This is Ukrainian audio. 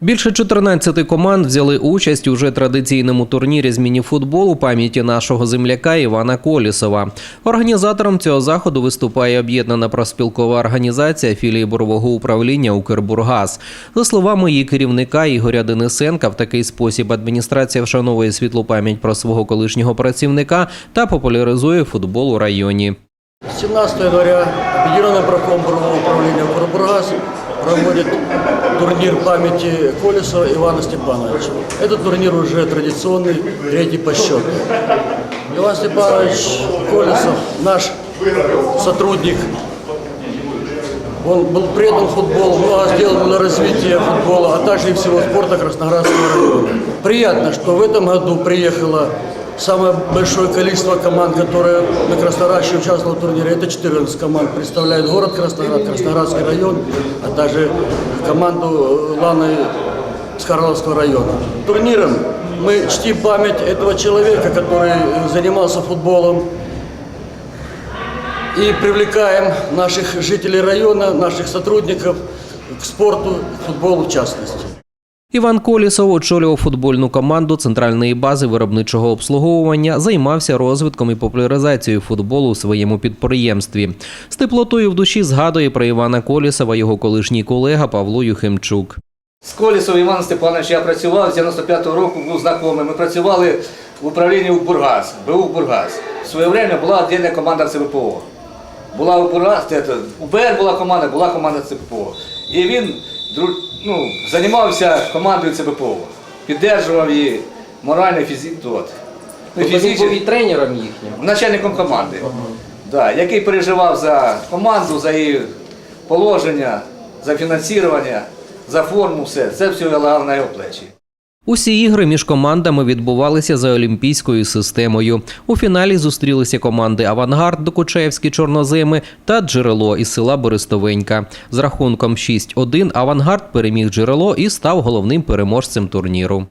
Більше 14 команд взяли участь у вже традиційному турнірі з мініфутболу пам'яті нашого земляка Івана Колісова. Організатором цього заходу виступає об'єднана профспілкова організація філії борового управління Укрбургаз. За словами її керівника Ігоря Денисенка, в такий спосіб адміністрація вшановує світлу пам'ять про свого колишнього працівника та популяризує футбол у районі. 17 января Объединенный правком Бурового управления «Укрбургаз» проводит турнир памяти Колесова Ивана Степановича. Этот турнир уже традиционный, третий по счету. Иван Степанович Колесов, наш сотрудник, он был предан футболу, много сделал для развития футбола, а также и всего спорта Красноградского района. Приятно, что в этом году приехало самое большое количество команд, которые на Краснодаре участвовали в турнире. Это 14 команд. Представляет город Красноград, Красноградский район, а также команду э, Ланы с Карловского района. Турниром мы чтим память этого человека, который э, занимался футболом, и привлекаем наших жителей района, наших сотрудников к спорту, к футболу в частности. Іван Колісов очолював футбольну команду центральної бази виробничого обслуговування, займався розвитком і популяризацією футболу у своєму підприємстві. З теплотою в душі згадує про Івана Колісова його колишній колега Павло Юхимчук. З Колісом Іван Степанович я працював з 95-го року, був знайомий. Ми працювали в управлінні «Укрбургаз», БУ «Укрбургаз». В своє время була віддільна команда ЦВПО. Була «Укрбургаз», це, УБР була команда, була команда ЦВПО. І він ну, займався командою ЦБПО, підтримував її морально, фізично. Ну, Тобто фізично. був і тренером їхнім. начальником команди, да, який переживав за команду, за її положення, за фінансування, за форму, все. Це все лягало на його плечі. Усі ігри між командами відбувалися за олімпійською системою. У фіналі зустрілися команди Авангард Докучаєвські чорноземи та Джерело із села Берестовенька. З рахунком 6-1 Авангард переміг джерело і став головним переможцем турніру.